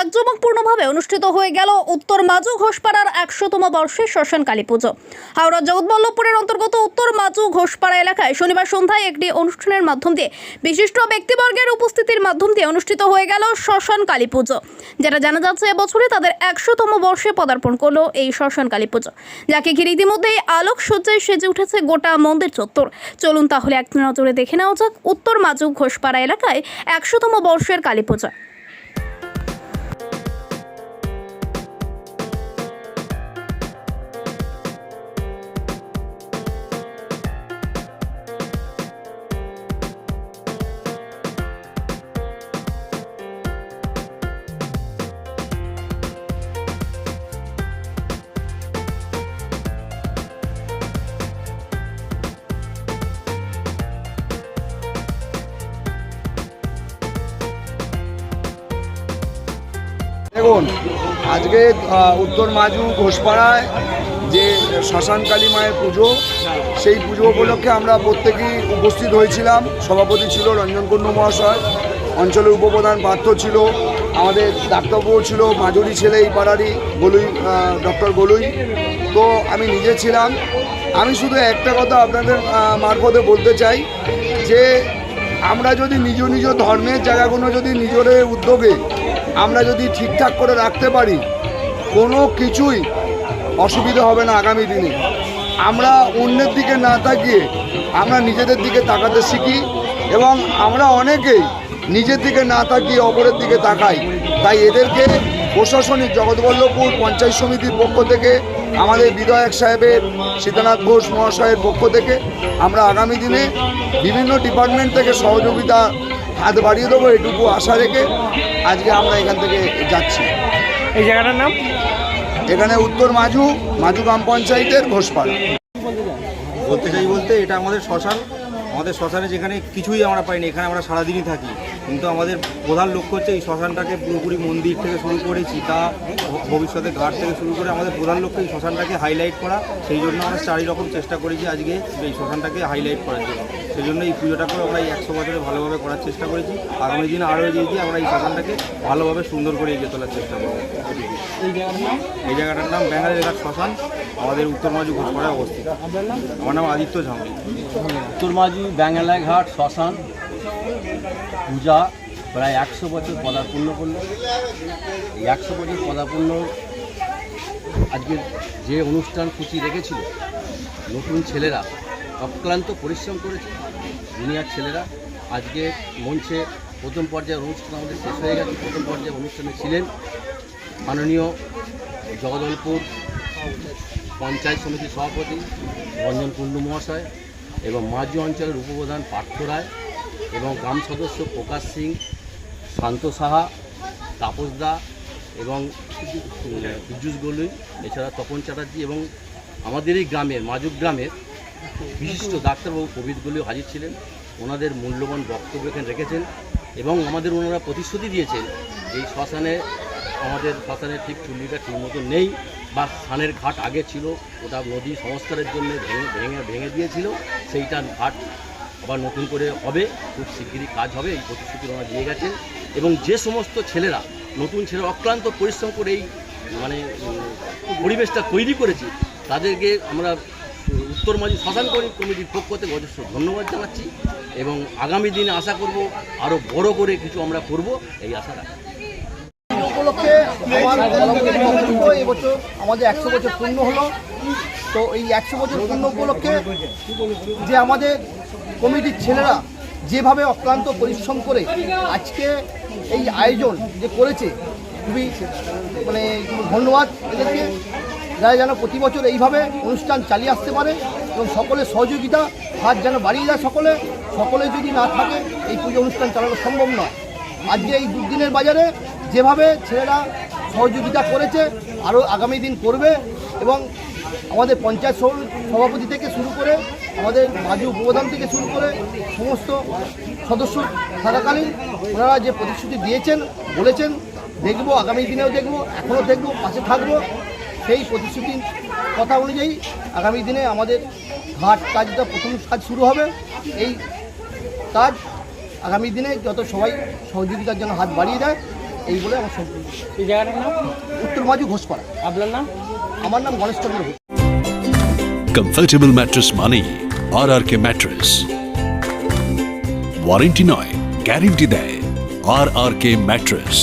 জাঁকজমকপূর্ণভাবে অনুষ্ঠিত হয়ে গেল উত্তর মাজু ঘোষপাড়ার একশোতম বর্ষের শ্মশান কালী পুজো। হাওড়া জগৎবল্লভপুরের অন্তর্গত উত্তর মাজু ঘোষপাড়া এলাকায় শনিবার সন্ধ্যায় একটি অনুষ্ঠানের মাধ্যম দিয়ে বিশিষ্ট ব্যক্তিবর্গের উপস্থিতির মাধ্যম দিয়ে অনুষ্ঠিত হয়ে গেল শ্মশান কালী পুজো। যেটা জানা যাচ্ছে, এবছরে তাদের একশোতম বর্ষে পদার্পণ করল এই শ্মশান কালী পুজো। যাকে ঘিরে ইতিমধ্যেই আলোক সজ্জায় সেজে উঠেছে গোটা মন্দির চত্বর। চলুন তাহলে এক নজরে দেখে নেওয়া যাক উত্তর মাজু ঘোষপাড়া এলাকায় একশোতম বর্ষের কালী পূজা। দেখুন, আজকে উত্তর মাজু ঘোষপাড়ায় যে শ্মশান কালী মায়ের পুজো, সেই পুজো উপলক্ষে আমরা প্রত্যেকেই উপস্থিত হয়েছিলাম। সভাপতি ছিল রঞ্জন কুণ্ডু মহাশয়, অঞ্চলের উপপ্রধান পার্থ ছিল, আমাদের ডাক্তারবাবু ছিল মাজুরি ছেলে এই পাড়ারই গলুই ডক্টর গলুই তো আমি নিজে ছিলাম। আমি শুধু একটা কথা আপনাদের মারফতে বলতে চাই যে, আমরা যদি নিজ নিজ ধর্মের জায়গাগুলো যদি নিজের উদ্যোগে আমরা যদি ঠিকঠাক করে রাখতে পারি, কোনো কিছুই অসুবিধা হবে না আগামী দিনে। আমরা অন্যের দিকে না তাকিয়ে আমরা নিজেদের দিকে তাকাতে শিখি এবং আমরা অনেকেই নিজের দিকে না তাকিয়ে অপরের দিকে তাকাই। তাই এদেরকে প্রশাসনিক জগৎবল্লভপুর পঞ্চায়েত সমিতির পক্ষ থেকে, আমাদের বিধায়ক সাহেবের, সীতানাথ ঘোষ মহাশয়ের পক্ষ থেকে আমরা আগামী দিনে বিভিন্ন ডিপার্টমেন্ট থেকে সহযোগিতা হাত বাড়িয়ে দেবো এটুকু আশা রেখে আজকে আমরা এখান থেকে যাচ্ছি। এই জায়গাটার নাম? এখানে উত্তর মাঝু মাঝু গ্রাম পঞ্চায়েতের ঘোষপাড়া। বলতে চাই বলতে এটা আমাদের শ্মশান। আমাদের শ্মশানে যেখানে কিছুই আমরা পাইনি এখানে আমরা সারাদিনই থাকি। কিন্তু আমাদের প্রধান লক্ষ্য হচ্ছে এই শ্মশানটাকে পুরোপুরি মন্দির থেকে শুরু করে চিতা ভবিষ্যতে ঘাট থেকে শুরু করে আমাদের প্রধান লক্ষ্য এই শ্মশানটাকে হাইলাইট করা। সেই জন্য আমরা চারি রকম চেষ্টা করেছি আজকে এই শ্মশানটাকে হাইলাইট করার জন্য। সেই জন্য এই পুজোটাকেও আমরা এই একশো বছরে ভালোভাবে করার চেষ্টা করেছি। আগামী দিনে আরও এগিয়ে গিয়ে আমরা এই শ্মশানটাকে ভালোভাবে সুন্দর করে এগিয়ে তোলার চেষ্টা করব। এই জায়গাটার নাম? ব্যাঙ্গালি এলাকার শ্মশান। আমাদের উত্তর মাজু ঘোষপাড়ায় অবস্থিত। আমার নাম আদিত্য ঝামরি উত্তরমাঝি ব্যাঙ্গালাই ঘাট শ্মশান। পূজা প্রায় একশো বছর পদার্পণ্য করল। এই একশো বছর পদার্পণ্য আজকে যে অনুষ্ঠান সূচি রেখেছিল, নতুন ছেলেরা অক্লান্ত পরিশ্রম করেছে দুনিয়ার ছেলেরা। আজকে মঞ্চে প্রথম পর্যায়ের অনুষ্ঠান আমাদের শেষ হয়ে গেছে, প্রথম পর্যায়ের অনুষ্ঠানে ছিলেন মাননীয় জগদলপুর পঞ্চায়েত সমিতির সভাপতি রঞ্জন কুণ্ডু মহাশয় এবং মাঝি অঞ্চলের উপপ্রধান পার্থ রায়। এবং গ্রাম সদস্য প্রকাশ সিং, শান্ত সাহা, তাপস দা এবং পীযুষ গলুই, এছাড়া তপন চ্যাটার্জি এবং আমাদের এই গ্রামের, মাজুক গ্রামের বিশিষ্ট ডাক্তারবাবু প্রবীর গলিও হাজির ছিলেন। ওনাদের মূল্যবান বক্তব্য এখানে রেখেছেন এবং আমাদের ওনারা প্রতিশ্রুতি দিয়েছেন এই শ্মশানে, আমাদের শ্মশানে ঠিক চুল্লিটা ঠিক মতো নেই বা স্নানের ঘাট আগে ছিল, ওটা নদী সংস্কারের জন্য ভেঙে ভেঙে ভেঙে দিয়েছিল সেইটা ঘাট আবার নতুন করে হবে, খুব শিগগিরই কাজ হবে, এই প্রতিশ্রুতি ওনারা দিয়ে গেছেন। এবং যে সমস্ত ছেলেরা নতুন ছেলেরা অক্লান্ত পরিশ্রম করে এই মানে পরিবেশটা তৈরি করেছে, তাদেরকে আমরা উত্তর মাঝি শ্মশান কমিটির পক্ষ থেকে অজস্র ধন্যবাদ জানাচ্ছি এবং আগামী দিনে আশা করব আরও বড় করে কিছু আমরা করব, এই আশা রাখি উপলক্ষে এবছর আমাদের একশো বছর পূর্ণ হলো। তো এই একশো বছর পূর্ণ উপলক্ষে যে আমাদের কমিটির ছেলেরা যেভাবে অক্লান্ত পরিশ্রম করে আজকে এই আয়োজন যে করেছে, খুবই মানে ধন্যবাদ এদেরকে। যারা যেন প্রতি বছর এইভাবে অনুষ্ঠান চালিয়ে আসতে পারে এবং সকলের সহযোগিতা, হাত যেন বাড়িয়ে যায় সকলে সকলে যদি না থাকে এই পুজো অনুষ্ঠান চালানো সম্ভব নয়। আজকে এই দুদিনের বাজারে যেভাবে ছেলেরা সহযোগিতা করেছে, আরও আগামী দিন করবে এবং আমাদের পঞ্চায়েত সভ- সভাপতি থেকে শুরু করে আমাদের মাঝি উপপ্রধান থেকে শুরু করে সমস্ত সদস্য থাকাকালীন ওনারা যে প্রতিশ্রুতি দিয়েছেন বলেছেন দেখব আগামী দিনেও দেখব এখনও দেখব পাশে থাকব সেই প্রতিশ্রুতির কথা অনুযায়ী আগামী দিনে আমাদের ঘাট কাজটা প্রথম কাজ শুরু হবে। এই কাজ আগামী দিনে যত সবাই সহযোগিতার জন্য হাত বাড়িয়ে দেয় এই বলে আমার সম্পূর্ণ এই জায়গাটার নাম? উত্তর মাজু ঘোষপাড়া। আপনার নাম? আমার নাম গণেশ চন্দ্র কমফর্টেবল ম্যাট্রেস মানেই আর আর কে ম্যাট্রেস ওয়ারেন্টি নয় গ্যারেন্টি দেয় আর ম্যাট্রেস